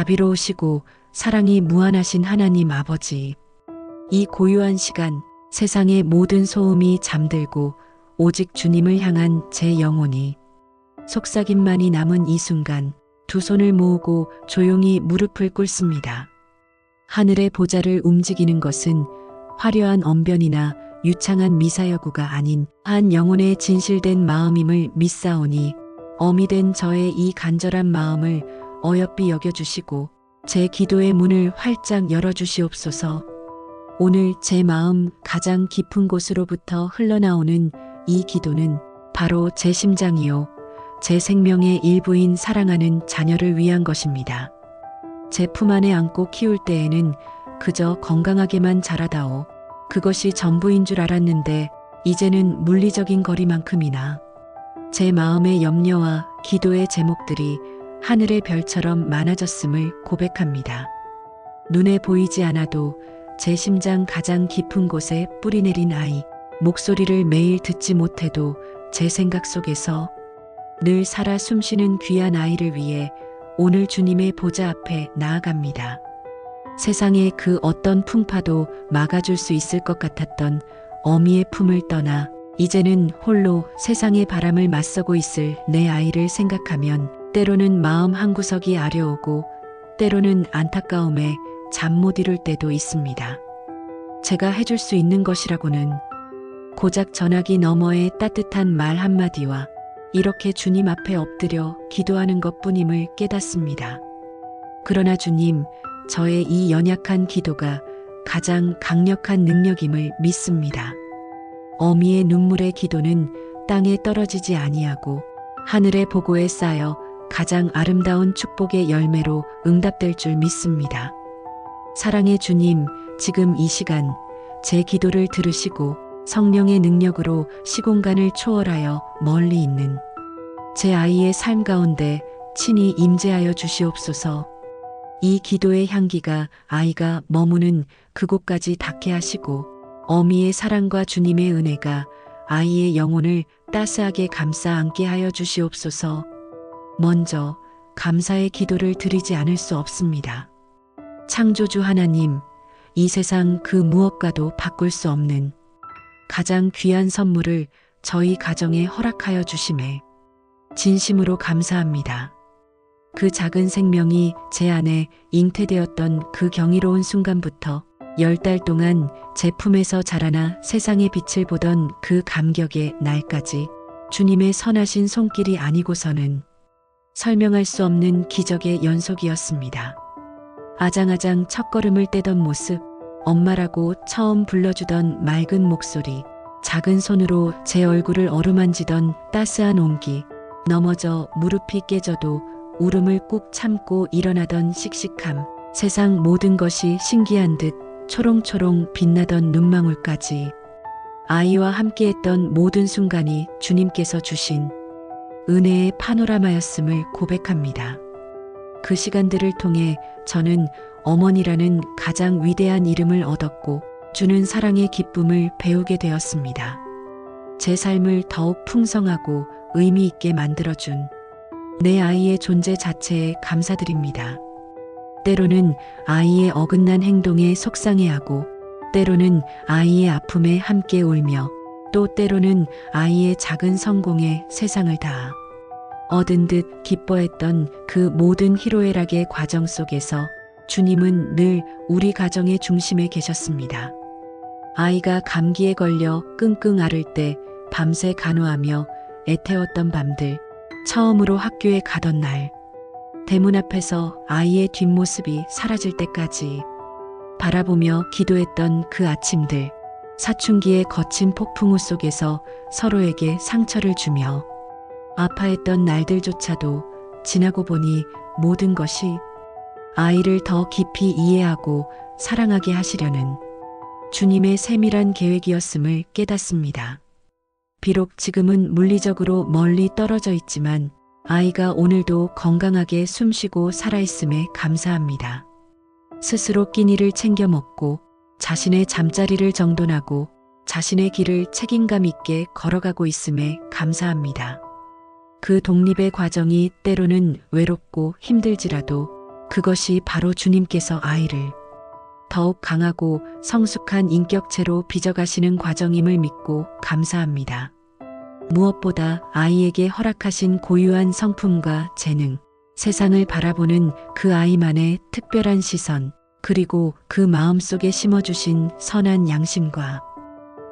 자비로우시고 사랑이 무한하신 하나님 아버지. 이 고요한 시간 세상의 모든 소음이 잠들고 오직 주님을 향한 제 영혼이 속삭임만이 남은 이 순간 두 손을 모으고 조용히 무릎을 꿇습니다. 하늘의 보좌를 움직이는 것은 화려한 언변이나 유창한 미사여구가 아닌 한 영혼의 진실된 마음임을 믿사오니 어미 된 저의 이 간절한 마음을 어여삐 여겨주시고 제 기도의 문을 활짝 열어주시옵소서 오늘 제 마음 가장 깊은 곳으로부터 흘러나오는 이 기도는 바로 제 심장이요. 제 생명의 일부인 사랑하는 자녀를 위한 것입니다. 제 품 안에 안고 키울 때에는 그저 건강하게만 자라다오. 그것이 전부인 줄 알았는데 이제는 물리적인 거리만큼이나 제 마음의 염려와 기도의 제목들이 하늘의 별처럼 많아졌음을 고백합니다. 눈에 보이지 않아도 제 심장 가장 깊은 곳에 뿌리내린 아이, 목소리를 매일 듣지 못해도 제 생각 속에서 늘 살아 숨쉬는 귀한 아이를 위해 오늘 주님의 보좌 앞에 나아갑니다. 세상의 그 어떤 풍파도 막아줄 수 있을 것 같았던 어미의 품을 떠나 이제는 홀로 세상의 바람을 맞서고 있을 내 아이를 생각하면 때로는 마음 한구석이 아려오고 때로는 안타까움에 잠 못 이룰 때도 있습니다. 제가 해줄 수 있는 것이라고는 고작 전화기 너머의 따뜻한 말 한마디와 이렇게 주님 앞에 엎드려 기도하는 것 뿐임을 깨닫습니다. 그러나 주님, 저의 이 연약한 기도가 가장 강력한 능력임을 믿습니다. 어미의 눈물의 기도는 땅에 떨어지지 아니하고 하늘의 보고에 쌓여 가장 아름다운 축복의 열매로 응답될 줄 믿습니다. 사랑의 주님, 지금 이 시간 제 기도를 들으시고 성령의 능력으로 시공간을 초월하여 멀리 있는 제 아이의 삶 가운데 친히 임재하여 주시옵소서. 이 기도의 향기가 아이가 머무는 그곳까지 닿게 하시고 어미의 사랑과 주님의 은혜가 아이의 영혼을 따스하게 감싸 안게 하여 주시옵소서. 먼저 감사의 기도를 드리지 않을 수 없습니다. 창조주 하나님, 이 세상 그 무엇과도 바꿀 수 없는 가장 귀한 선물을 저희 가정에 허락하여 주심에 진심으로 감사합니다. 그 작은 생명이 제 안에 잉태되었던 그 경이로운 순간부터 열 달 동안 제 품에서 자라나 세상의 빛을 보던 그 감격의 날까지 주님의 선하신 손길이 아니고서는 설명할 수 없는 기적의 연속이었습니다. 아장아장 첫걸음을 떼던 모습, 엄마라고 처음 불러주던 맑은 목소리, 작은 손으로 제 얼굴을 어루만지던 따스한 온기, 넘어져 무릎이 깨져도 울음을 꾹 참고 일어나던 씩씩함, 세상 모든 것이 신기한 듯 초롱초롱 빛나던 눈망울까지 아이와 함께했던 모든 순간이 주님께서 주신 은혜의 파노라마였음을 고백합니다. 그 시간들을 통해 저는 어머니라는 가장 위대한 이름을 얻었고 주는 사랑의 기쁨을 배우게 되었습니다. 제 삶을 더욱 풍성하고 의미 있게 만들어준 내 아이의 존재 자체에 감사드립니다. 때로는 아이의 어긋난 행동에 속상해하고 때로는 아이의 아픔에 함께 울며 또 때로는 아이의 작은 성공에 세상을 다하 얻은 듯 기뻐했던 그 모든 희로애락의 과정 속에서 주님은 늘 우리 가정의 중심에 계셨습니다. 아이가 감기에 걸려 끙끙 앓을 때 밤새 간호하며 애태웠던 밤들, 처음으로 학교에 가던 날, 대문 앞에서 아이의 뒷모습이 사라질 때까지 바라보며 기도했던 그 아침들, 사춘기의 거친 폭풍우 속에서 서로에게 상처를 주며 아파했던 날들조차도 지나고 보니 모든 것이 아이를 더 깊이 이해하고 사랑하게 하시려는 주님의 세밀한 계획이었음을 깨닫습니다. 비록 지금은 물리적으로 멀리 떨어져 있지만 아이가 오늘도 건강하게 숨쉬고 살아있음에 감사합니다. 스스로 끼니를 챙겨 먹고 자신의 잠자리를 정돈하고 자신의 길을 책임감 있게 걸어가고 있음에 감사합니다. 그 독립의 과정이 때로는 외롭고 힘들지라도 그것이 바로 주님께서 아이를 더욱 강하고 성숙한 인격체로 빚어가시는 과정임을 믿고 감사합니다. 무엇보다 아이에게 허락하신 고유한 성품과 재능, 세상을 바라보는 그 아이만의 특별한 시선, 그리고 그 마음속에 심어주신 선한 양심과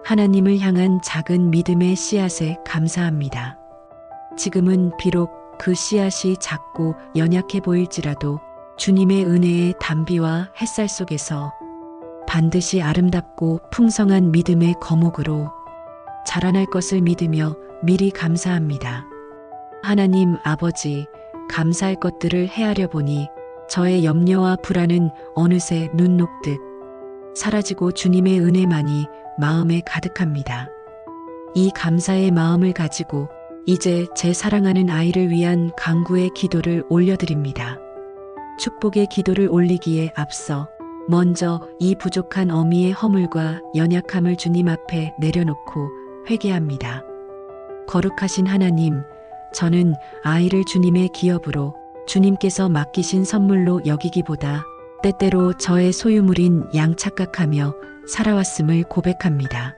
하나님을 향한 작은 믿음의 씨앗에 감사합니다. 지금은 비록 그 씨앗이 작고 연약해 보일지라도 주님의 은혜의 담비와 햇살 속에서 반드시 아름답고 풍성한 믿음의 거목으로 자라날 것을 믿으며 미리 감사합니다. 하나님 아버지, 감사할 것들을 헤아려 보니 저의 염려와 불안은 어느새 눈 녹듯 사라지고 주님의 은혜만이 마음에 가득합니다. 이 감사의 마음을 가지고 이제 제 사랑하는 아이를 위한 강구의 기도를 올려드립니다. 축복의 기도를 올리기에 앞서 먼저 이 부족한 어미의 허물과 연약함을 주님 앞에 내려놓고 회개합니다. 거룩하신 하나님, 저는 아이를 주님의 기업으로 주님께서 맡기신 선물로 여기기보다 때때로 저의 소유물인 양 착각하며 살아왔음을 고백합니다.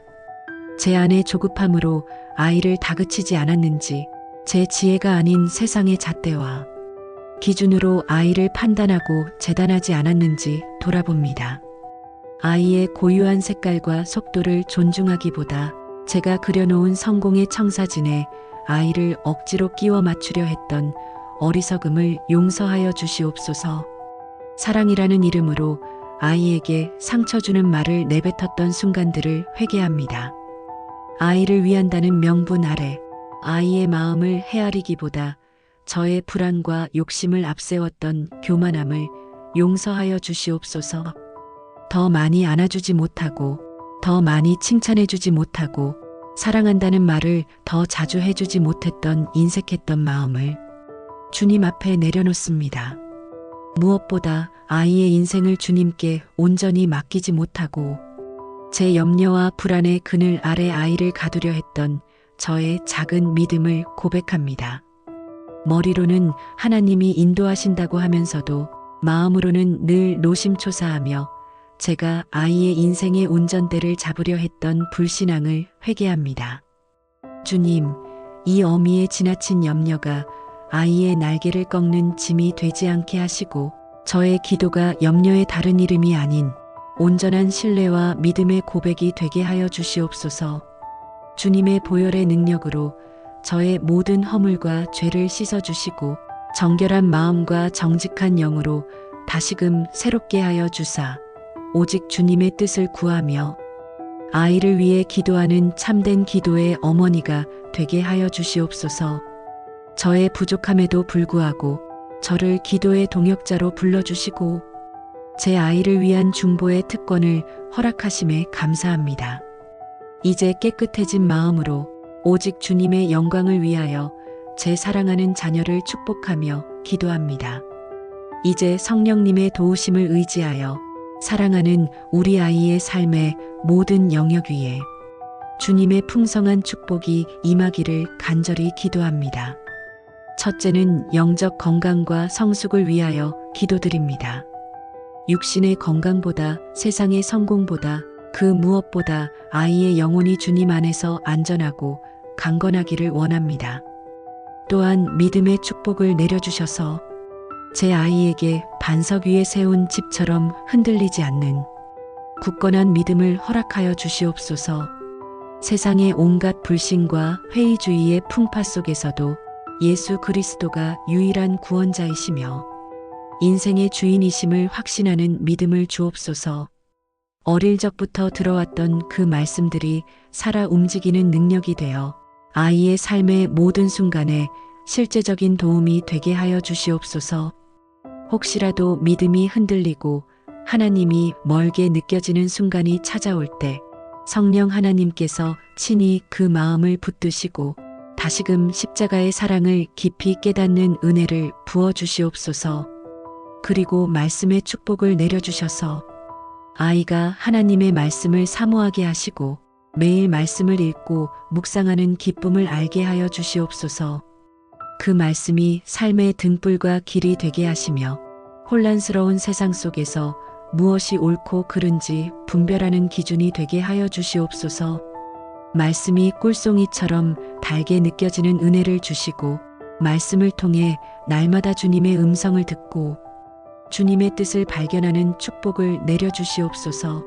제 안의 조급함으로 아이를 다그치지 않았는지 제 지혜가 아닌 세상의 잣대와 기준으로 아이를 판단하고 재단하지 않았는지 돌아봅니다. 아이의 고유한 색깔과 속도를 존중하기보다 제가 그려놓은 성공의 청사진에 아이를 억지로 끼워 맞추려 했던 어리석음을 용서하여 주시옵소서. 사랑이라는 이름으로 아이에게 상처 주는 말을 내뱉었던 순간들을 회개합니다. 아이를 위한다는 명분 아래 아이의 마음을 헤아리기보다 저의 불안과 욕심을 앞세웠던 교만함을 용서하여 주시옵소서. 더 많이 안아주지 못하고, 더 많이 칭찬해주지 못하고, 사랑한다는 말을 더 자주 해주지 못했던 인색했던 마음을 주님 앞에 내려놓습니다. 무엇보다 아이의 인생을 주님께 온전히 맡기지 못하고 제 염려와 불안의 그늘 아래 아이를 가두려 했던 저의 작은 믿음을 고백합니다. 머리로는 하나님이 인도하신다고 하면서도 마음으로는 늘 노심초사하며 제가 아이의 인생의 운전대를 잡으려 했던 불신앙을 회개합니다. 주님, 이 어미의 지나친 염려가 아이의 날개를 꺾는 짐이 되지 않게 하시고 저의 기도가 염려의 다른 이름이 아닌 온전한 신뢰와 믿음의 고백이 되게 하여 주시옵소서. 주님의 보혈의 능력으로 저의 모든 허물과 죄를 씻어 주시고 정결한 마음과 정직한 영으로 다시금 새롭게 하여 주사 오직 주님의 뜻을 구하며 아이를 위해 기도하는 참된 기도의 어머니가 되게 하여 주시옵소서 저의 부족함에도 불구하고 저를 기도의 동역자로 불러주시고 제 아이를 위한 중보의 특권을 허락하심에 감사합니다. 이제 깨끗해진 마음으로 오직 주님의 영광을 위하여 제 사랑하는 자녀를 축복하며 기도합니다. 이제 성령님의 도우심을 의지하여 사랑하는 우리 아이의 삶의 모든 영역 위에 주님의 풍성한 축복이 임하기를 간절히 기도합니다. 첫째는 영적 건강과 성숙을 위하여 기도드립니다. 육신의 건강보다 세상의 성공보다 그 무엇보다 아이의 영혼이 주님 안에서 안전하고 강건하기를 원합니다. 또한 믿음의 축복을 내려주셔서 제 아이에게 반석 위에 세운 집처럼 흔들리지 않는 굳건한 믿음을 허락하여 주시옵소서 세상의 온갖 불신과 회의주의의 풍파 속에서도 예수 그리스도가 유일한 구원자이시며 인생의 주인이심을 확신하는 믿음을 주옵소서 어릴 적부터 들어왔던 그 말씀들이 살아 움직이는 능력이 되어 아이의 삶의 모든 순간에 실제적인 도움이 되게 하여 주시옵소서. 혹시라도 믿음이 흔들리고 하나님이 멀게 느껴지는 순간이 찾아올 때 성령 하나님께서 친히 그 마음을 붙드시고 다시금 십자가의 사랑을 깊이 깨닫는 은혜를 부어 주시옵소서. 그리고 말씀의 축복을 내려주셔서 아이가 하나님의 말씀을 사모하게 하시고 매일 말씀을 읽고 묵상하는 기쁨을 알게 하여 주시옵소서. 그 말씀이 삶의 등불과 길이 되게 하시며 혼란스러운 세상 속에서 무엇이 옳고 그른지 분별하는 기준이 되게 하여 주시옵소서. 말씀이 꿀송이처럼 달게 느껴지는 은혜를 주시고 말씀을 통해 날마다 주님의 음성을 듣고 주님의 뜻을 발견하는 축복을 내려 주시옵소서.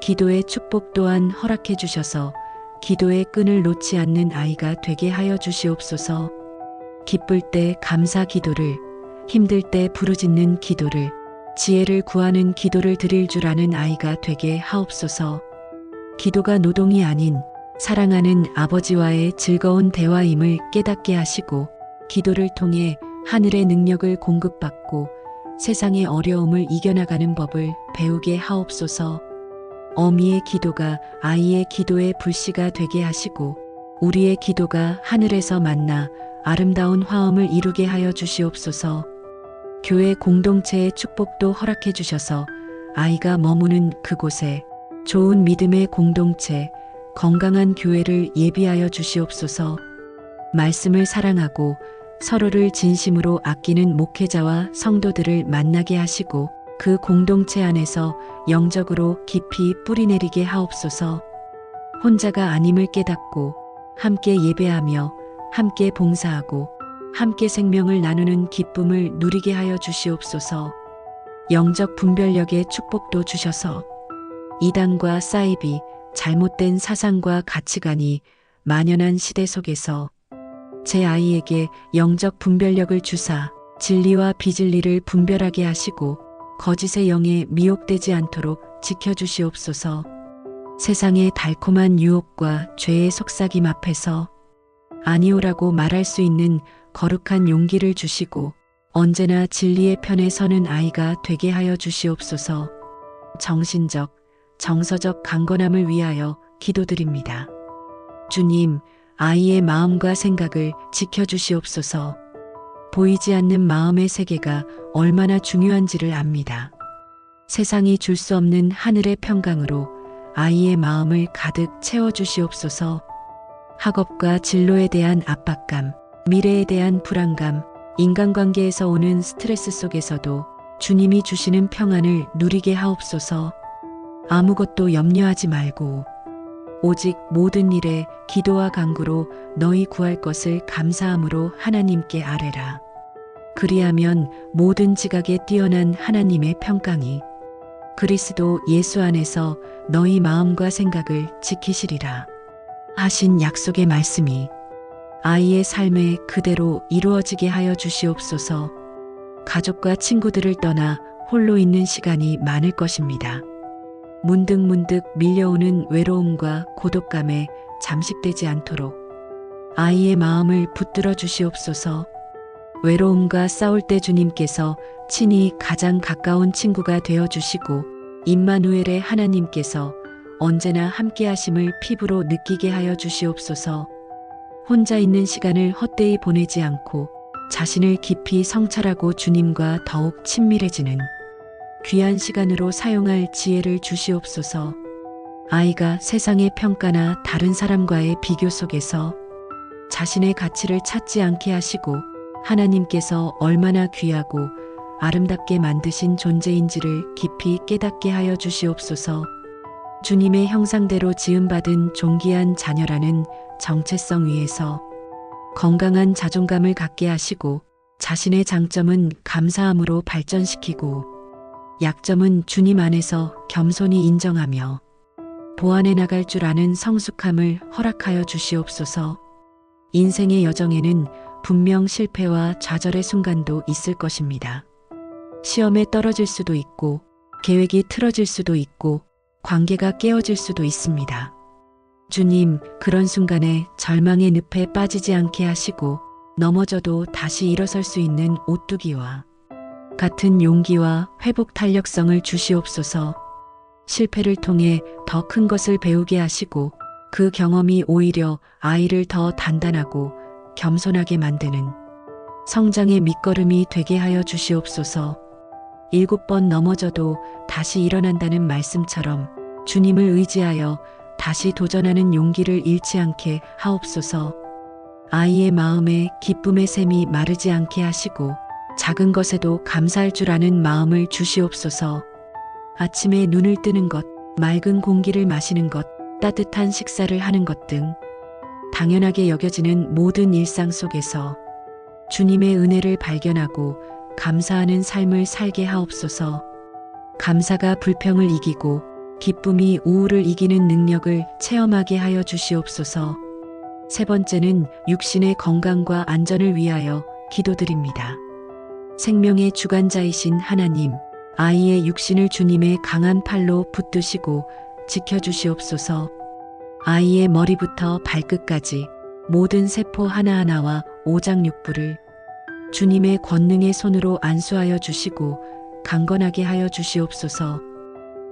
기도의 축복 또한 허락해 주셔서 기도의 끈을 놓지 않는 아이가 되게 하여 주시옵소서. 기쁠 때 감사 기도를, 힘들 때 부르짖는 기도를, 지혜를 구하는 기도를 드릴 줄 아는 아이가 되게 하옵소서. 기도가 노동이 아닌 사랑하는 아버지와의 즐거운 대화임을 깨닫게 하시고 기도를 통해 하늘의 능력을 공급받고 세상의 어려움을 이겨나가는 법을 배우게 하옵소서. 어미의 기도가 아이의 기도의 불씨가 되게 하시고 우리의 기도가 하늘에서 만나 아름다운 화음을 이루게 하여 주시옵소서. 교회 공동체의 축복도 허락해 주셔서 아이가 머무는 그곳에 좋은 믿음의 공동체, 건강한 교회를 예비하여 주시옵소서. 말씀을 사랑하고 서로를 진심으로 아끼는 목회자와 성도들을 만나게 하시고 그 공동체 안에서 영적으로 깊이 뿌리내리게 하옵소서. 혼자가 아님을 깨닫고 함께 예배하며 함께 봉사하고 함께 생명을 나누는 기쁨을 누리게 하여 주시옵소서. 영적 분별력의 축복도 주셔서 이단과 사이비, 잘못된 사상과 가치관이 만연한 시대 속에서 제 아이에게 영적 분별력을 주사 진리와 비진리를 분별하게 하시고 거짓의 영에 미혹되지 않도록 지켜주시옵소서. 세상의 달콤한 유혹과 죄의 속삭임 앞에서 아니오라고 말할 수 있는 거룩한 용기를 주시고 언제나 진리의 편에 서는 아이가 되게 하여 주시옵소서. 정신적, 정서적 강건함을 위하여 기도드립니다. 주님, 아이의 마음과 생각을 지켜주시옵소서. 보이지 않는 마음의 세계가 얼마나 중요한지를 압니다. 세상이 줄 수 없는 하늘의 평강으로 아이의 마음을 가득 채워주시옵소서. 학업과 진로에 대한 압박감, 미래에 대한 불안감, 인간관계에서 오는 스트레스 속에서도 주님이 주시는 평안을 누리게 하옵소서. 아무것도 염려하지 말고 오직 모든 일에 기도와 간구로 너희 구할 것을 감사함으로 하나님께 아뢰라. 그리하면 모든 지각에 뛰어난 하나님의 평강이 그리스도 예수 안에서 너희 마음과 생각을 지키시리라. 하신 약속의 말씀이 아이의 삶에 그대로 이루어지게 하여 주시옵소서. 가족과 친구들을 떠나 홀로 있는 시간이 많을 것입니다. 문득문득 밀려오는 외로움과 고독감에 잠식되지 않도록 아이의 마음을 붙들어 주시옵소서. 외로움과 싸울 때 주님께서 친히 가장 가까운 친구가 되어 주시고 임마누엘의 하나님께서 언제나 함께 하심을 피부로 느끼게 하여 주시옵소서. 혼자 있는 시간을 헛되이 보내지 않고 자신을 깊이 성찰하고 주님과 더욱 친밀해지는 귀한 시간으로 사용할 지혜를 주시옵소서. 아이가 세상의 평가나 다른 사람과의 비교 속에서 자신의 가치를 찾지 않게 하시고 하나님께서 얼마나 귀하고 아름답게 만드신 존재인지를 깊이 깨닫게 하여 주시옵소서. 주님의 형상대로 지음받은 존귀한 자녀라는 정체성 위에서 건강한 자존감을 갖게 하시고 자신의 장점은 감사함으로 발전시키고 약점은 주님 안에서 겸손히 인정하며 보완해 나갈 줄 아는 성숙함을 허락하여 주시옵소서. 인생의 여정에는 분명 실패와 좌절의 순간도 있을 것입니다. 시험에 떨어질 수도 있고 계획이 틀어질 수도 있고 관계가 깨어질 수도 있습니다. 주님, 그런 순간에 절망의 늪에 빠지지 않게 하시고 넘어져도 다시 일어설 수 있는 오뚜기와 같은 용기와 회복 탄력성을 주시옵소서. 실패를 통해 더 큰 것을 배우게 하시고 그 경험이 오히려 아이를 더 단단하고 겸손하게 만드는 성장의 밑거름이 되게 하여 주시옵소서. 일곱 번 넘어져도 다시 일어난다는 말씀처럼 주님을 의지하여 다시 도전하는 용기를 잃지 않게 하옵소서. 아이의 마음에 기쁨의 샘이 마르지 않게 하시고 작은 것에도 감사할 줄 아는 마음을 주시옵소서. 아침에 눈을 뜨는 것, 맑은 공기를 마시는 것, 따뜻한 식사를 하는 것 등 당연하게 여겨지는 모든 일상 속에서 주님의 은혜를 발견하고 감사하는 삶을 살게 하옵소서. 감사가 불평을 이기고 기쁨이 우울을 이기는 능력을 체험하게 하여 주시옵소서. 세 번째는 육신의 건강과 안전을 위하여 기도드립니다. 생명의 주관자이신 하나님, 아이의 육신을 주님의 강한 팔로 붙드시고 지켜주시옵소서. 아이의 머리부터 발끝까지 모든 세포 하나하나와 오장육부를 주님의 권능의 손으로 안수하여 주시고 강건하게 하여 주시옵소서.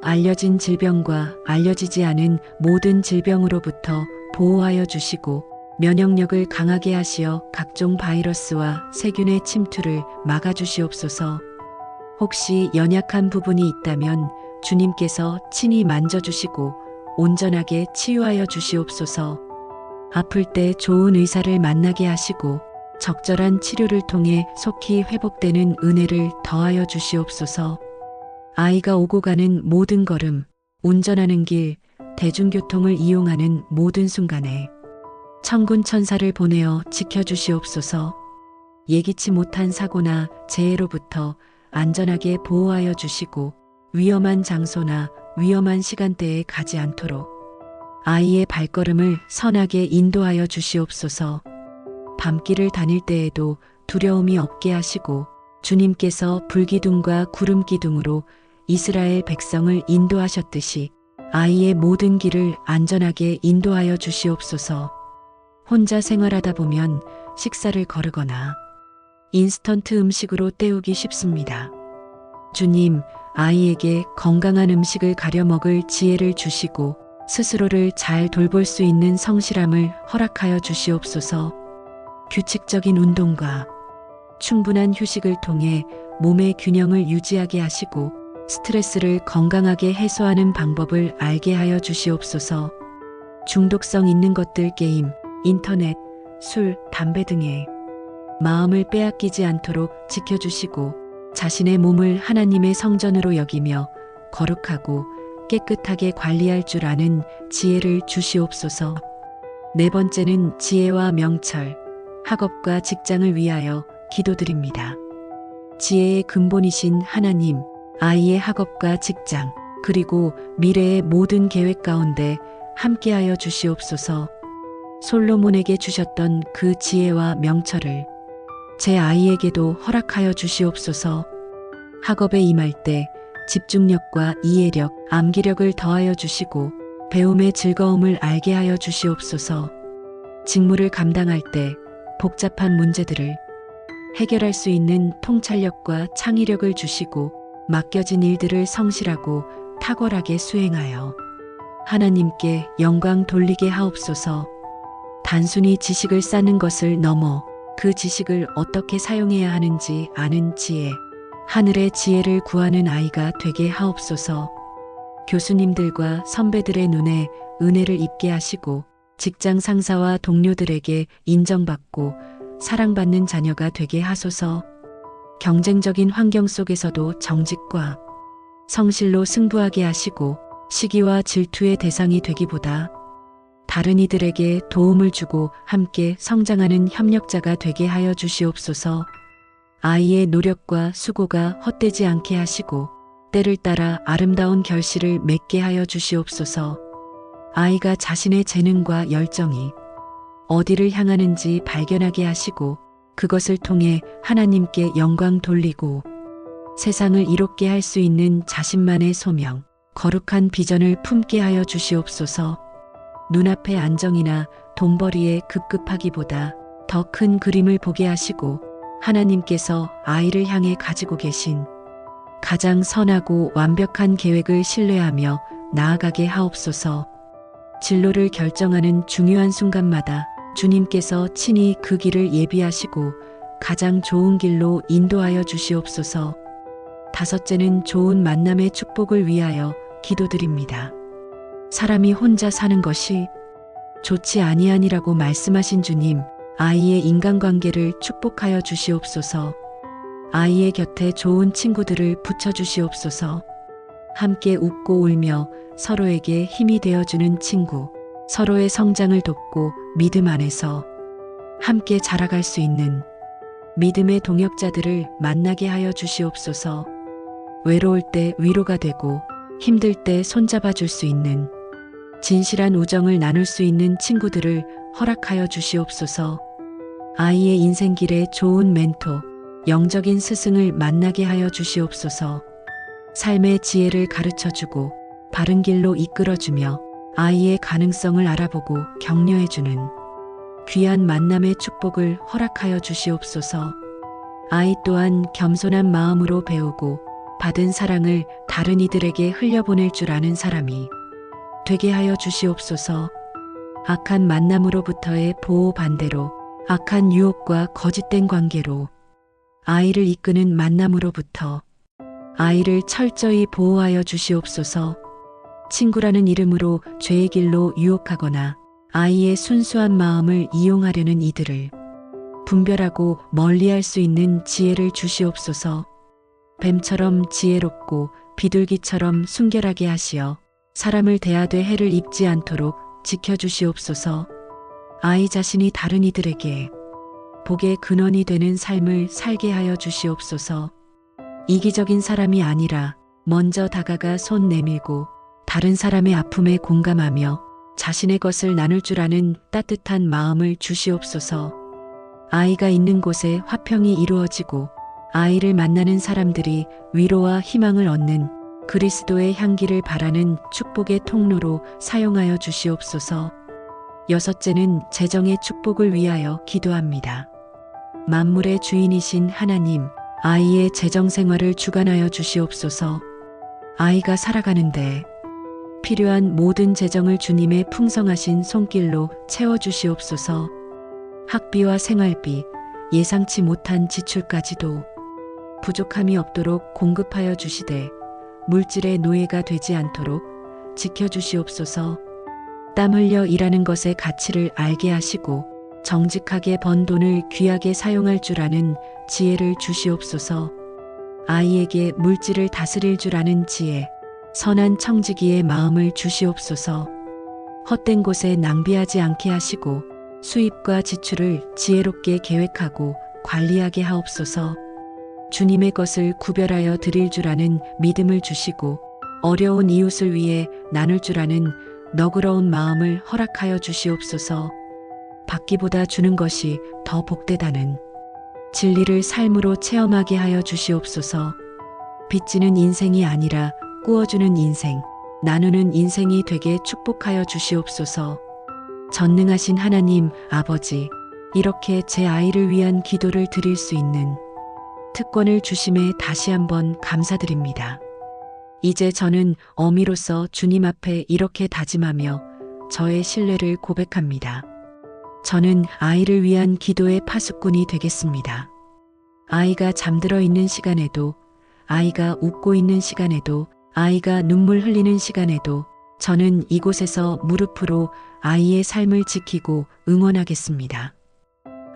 알려진 질병과 알려지지 않은 모든 질병으로부터 보호하여 주시고 면역력을 강하게 하시어 각종 바이러스와 세균의 침투를 막아 주시옵소서. 혹시 연약한 부분이 있다면 주님께서 친히 만져주시고 온전하게 치유하여 주시옵소서. 아플 때 좋은 의사를 만나게 하시고 적절한 치료를 통해 속히 회복되는 은혜를 더하여 주시옵소서. 아이가 오고 가는 모든 걸음, 운전하는 길, 대중교통을 이용하는 모든 순간에 천군 천사를 보내어 지켜주시옵소서. 예기치 못한 사고나 재해로부터 안전하게 보호하여 주시고 위험한 장소나 위험한 시간대에 가지 않도록 아이의 발걸음을 선하게 인도하여 주시옵소서. 밤길을 다닐 때에도 두려움이 없게 하시고 주님께서 불기둥과 구름기둥으로 이스라엘 백성을 인도하셨듯이 아이의 모든 길을 안전하게 인도하여 주시옵소서. 혼자 생활하다 보면 식사를 거르거나 인스턴트 음식으로 때우기 쉽습니다. 주님, 아이에게 건강한 음식을 가려 먹을 지혜를 주시고 스스로를 잘 돌볼 수 있는 성실함을 허락하여 주시옵소서. 규칙적인 운동과 충분한 휴식을 통해 몸의 균형을 유지하게 하시고 스트레스를 건강하게 해소하는 방법을 알게 하여 주시옵소서. 중독성 있는 것들 게임, 인터넷, 술, 담배 등에 마음을 빼앗기지 않도록 지켜주시고 자신의 몸을 하나님의 성전으로 여기며 거룩하고 깨끗하게 관리할 줄 아는 지혜를 주시옵소서. 네 번째는 지혜와 명철, 학업과 직장을 위하여 기도드립니다. 지혜의 근본이신 하나님, 아이의 학업과 직장, 그리고 미래의 모든 계획 가운데 함께하여 주시옵소서. 솔로몬에게 주셨던 그 지혜와 명철을 제 아이에게도 허락하여 주시옵소서. 학업에 임할 때 집중력과 이해력, 암기력을 더하여 주시고 배움의 즐거움을 알게 하여 주시옵소서. 직무를 감당할 때 복잡한 문제들을 해결할 수 있는 통찰력과 창의력을 주시고 맡겨진 일들을 성실하고 탁월하게 수행하여 하나님께 영광 돌리게 하옵소서. 단순히 지식을 쌓는 것을 넘어 그 지식을 어떻게 사용해야 하는지 아는 지혜, 하늘의 지혜를 구하는 아이가 되게 하옵소서. 교수님들과 선배들의 눈에 은혜를 입게 하시고 직장 상사와 동료들에게 인정받고 사랑받는 자녀가 되게 하소서. 경쟁적인 환경 속에서도 정직과 성실로 승부하게 하시고 시기와 질투의 대상이 되기보다 다른 이들에게 도움을 주고 함께 성장하는 협력자가 되게 하여 주시옵소서. 아이의 노력과 수고가 헛되지 않게 하시고 때를 따라 아름다운 결실을 맺게 하여 주시옵소서. 아이가 자신의 재능과 열정이 어디를 향하는지 발견하게 하시고 그것을 통해 하나님께 영광 돌리고 세상을 이롭게 할 수 있는 자신만의 소명, 거룩한 비전을 품게 하여 주시옵소서. 눈앞의 안정이나 돈벌이에 급급하기보다 더 큰 그림을 보게 하시고 하나님께서 아이를 향해 가지고 계신 가장 선하고 완벽한 계획을 신뢰하며 나아가게 하옵소서. 진로를 결정하는 중요한 순간마다 주님께서 친히 그 길을 예비하시고 가장 좋은 길로 인도하여 주시옵소서. 다섯째는 좋은 만남의 축복을 위하여 기도드립니다. 사람이 혼자 사는 것이 좋지 아니하니라고 말씀하신 주님, 아이의 인간관계를 축복하여 주시옵소서. 아이의 곁에 좋은 친구들을 붙여 주시옵소서. 함께 웃고 울며 서로에게 힘이 되어 주는 친구, 서로의 성장을 돕고 믿음 안에서 함께 자라갈 수 있는 믿음의 동역자들을 만나게 하여 주시옵소서. 외로울 때 위로가 되고 힘들 때 손잡아 줄 수 있는 진실한 우정을 나눌 수 있는 친구들을 허락하여 주시옵소서. 아이의 인생길에 좋은 멘토, 영적인 스승을 만나게 하여 주시옵소서. 삶의 지혜를 가르쳐 주고 바른 길로 이끌어 주며 아이의 가능성을 알아보고 격려해 주는 귀한 만남의 축복을 허락하여 주시옵소서. 아이 또한 겸손한 마음으로 배우고 받은 사랑을 다른 이들에게 흘려보낼 줄 아는 사람이 되게 하여 주시옵소서. 악한 만남으로부터의 보호 반대로 악한 유혹과 거짓된 관계로 아이를 이끄는 만남으로부터 아이를 철저히 보호하여 주시옵소서. 친구라는 이름으로 죄의 길로 유혹하거나 아이의 순수한 마음을 이용하려는 이들을 분별하고 멀리할 수 있는 지혜를 주시옵소서. 뱀처럼 지혜롭고 비둘기처럼 순결하게 하시어 사람을 대하되 해를 입지 않도록 지켜주시옵소서. 아이 자신이 다른 이들에게 복의 근원이 되는 삶을 살게 하여 주시옵소서. 이기적인 사람이 아니라 먼저 다가가 손 내밀고 다른 사람의 아픔에 공감하며 자신의 것을 나눌 줄 아는 따뜻한 마음을 주시옵소서. 아이가 있는 곳에 화평이 이루어지고 아이를 만나는 사람들이 위로와 희망을 얻는 그리스도의 향기를 바라는 축복의 통로로 사용하여 주시옵소서. 여섯째는 재정의 축복을 위하여 기도합니다. 만물의 주인이신 하나님, 아이의 재정 생활을 주관하여 주시옵소서. 아이가 살아가는데 필요한 모든 재정을 주님의 풍성하신 손길로 채워 주시옵소서. 학비와 생활비, 예상치 못한 지출까지도 부족함이 없도록 공급하여 주시되 물질의 노예가 되지 않도록 지켜주시옵소서. 땀 흘려 일하는 것의 가치를 알게 하시고 정직하게 번 돈을 귀하게 사용할 줄 아는 지혜를 주시옵소서. 아이에게 물질을 다스릴 줄 아는 지혜, 선한 청지기의 마음을 주시옵소서. 헛된 곳에 낭비하지 않게 하시고 수입과 지출을 지혜롭게 계획하고 관리하게 하옵소서. 주님의 것을 구별하여 드릴 줄 아는 믿음을 주시고 어려운 이웃을 위해 나눌 줄 아는 너그러운 마음을 허락하여 주시옵소서. 받기보다 주는 것이 더 복되다는 진리를 삶으로 체험하게 하여 주시옵소서. 빚지는 인생이 아니라 꾸어주는 인생, 나누는 인생이 되게 축복하여 주시옵소서. 전능하신 하나님, 아버지, 이렇게 제 아이를 위한 기도를 드릴 수 있는 특권을 주심에 다시 한번 감사드립니다. 이제 저는 어미로서 주님 앞에 이렇게 다짐하며 저의 신뢰를 고백합니다. 저는 아이를 위한 기도의 파수꾼이 되겠습니다. 아이가 잠들어 있는 시간에도, 아이가 웃고 있는 시간에도, 아이가 눈물 흘리는 시간에도 저는 이곳에서 무릎으로 아이의 삶을 지키고 응원하겠습니다.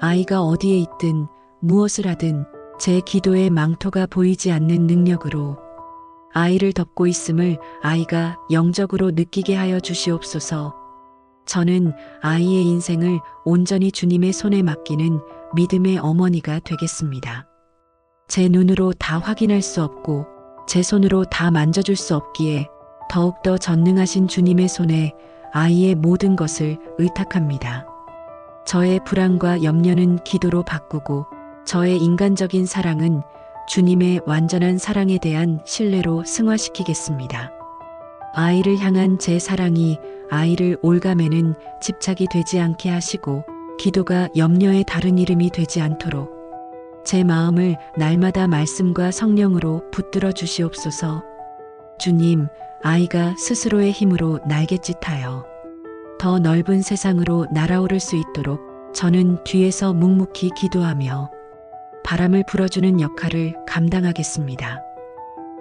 아이가 어디에 있든 무엇을 하든 제 기도의 망토가 보이지 않는 능력으로 아이를 덮고 있음을 아이가 영적으로 느끼게 하여 주시옵소서. 저는 아이의 인생을 온전히 주님의 손에 맡기는 믿음의 어머니가 되겠습니다. 제 눈으로 다 확인할 수 없고 제 손으로 다 만져줄 수 없기에 더욱더 전능하신 주님의 손에 아이의 모든 것을 의탁합니다. 저의 불안과 염려는 기도로 바꾸고 저의 인간적인 사랑은 주님의 완전한 사랑에 대한 신뢰로 승화시키겠습니다. 아이를 향한 제 사랑이 아이를 올가매는 집착이 되지 않게 하시고 기도가 염려의 다른 이름이 되지 않도록 제 마음을 날마다 말씀과 성령으로 붙들어 주시옵소서. 주님, 아이가 스스로의 힘으로 날갯짓하여 더 넓은 세상으로 날아오를 수 있도록 저는 뒤에서 묵묵히 기도하며 바람을 불어주는 역할을 감당하겠습니다.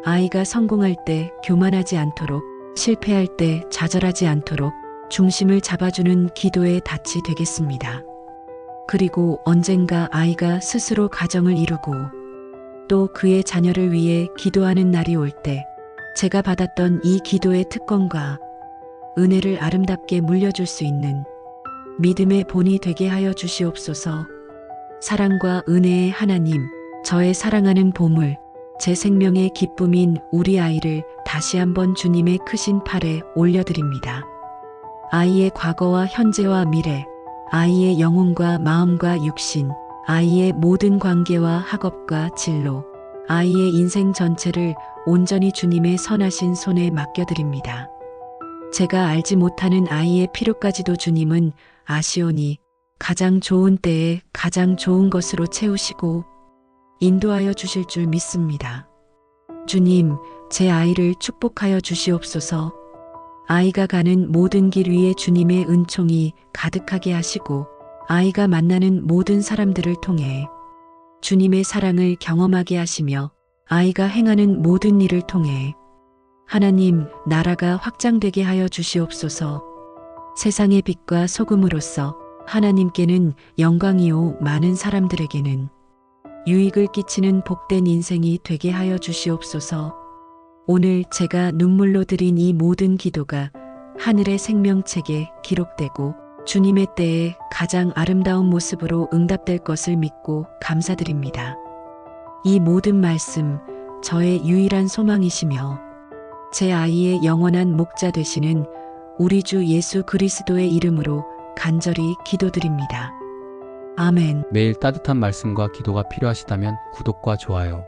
아이가 성공할 때 교만하지 않도록 실패할 때 좌절하지 않도록 중심을 잡아주는 기도의 닻이 되겠습니다. 그리고 언젠가 아이가 스스로 가정을 이루고 또 그의 자녀를 위해 기도하는 날이 올 때 제가 받았던 이 기도의 특권과 은혜를 아름답게 물려줄 수 있는 믿음의 본이 되게 하여 주시옵소서. 사랑과 은혜의 하나님, 저의 사랑하는 보물, 제 생명의 기쁨인 우리 아이를 다시 한번 주님의 크신 팔에 올려드립니다. 아이의 과거와 현재와 미래, 아이의 영혼과 마음과 육신, 아이의 모든 관계와 학업과 진로, 아이의 인생 전체를 온전히 주님의 선하신 손에 맡겨드립니다. 제가 알지 못하는 아이의 필요까지도 주님은 아시오니 가장 좋은 때에 가장 좋은 것으로 채우시고 인도하여 주실 줄 믿습니다. 주님, 제 아이를 축복하여 주시옵소서. 아이가 가는 모든 길 위에 주님의 은총이 가득하게 하시고 아이가 만나는 모든 사람들을 통해 주님의 사랑을 경험하게 하시며 아이가 행하는 모든 일을 통해 하나님 나라가 확장되게 하여 주시옵소서. 세상의 빛과 소금으로서 하나님께는 영광이요 많은 사람들에게는 유익을 끼치는 복된 인생이 되게 하여 주시옵소서. 오늘 제가 눈물로 드린 이 모든 기도가 하늘의 생명책에 기록되고 주님의 때에 가장 아름다운 모습으로 응답될 것을 믿고 감사드립니다. 이 모든 말씀 저의 유일한 소망이시며 제 아이의 영원한 목자 되시는 우리 주 예수 그리스도의 이름으로 간절히 기도드립니다. 아멘. 매일 따뜻한 말씀과 기도가 필요하시다면 구독과 좋아요,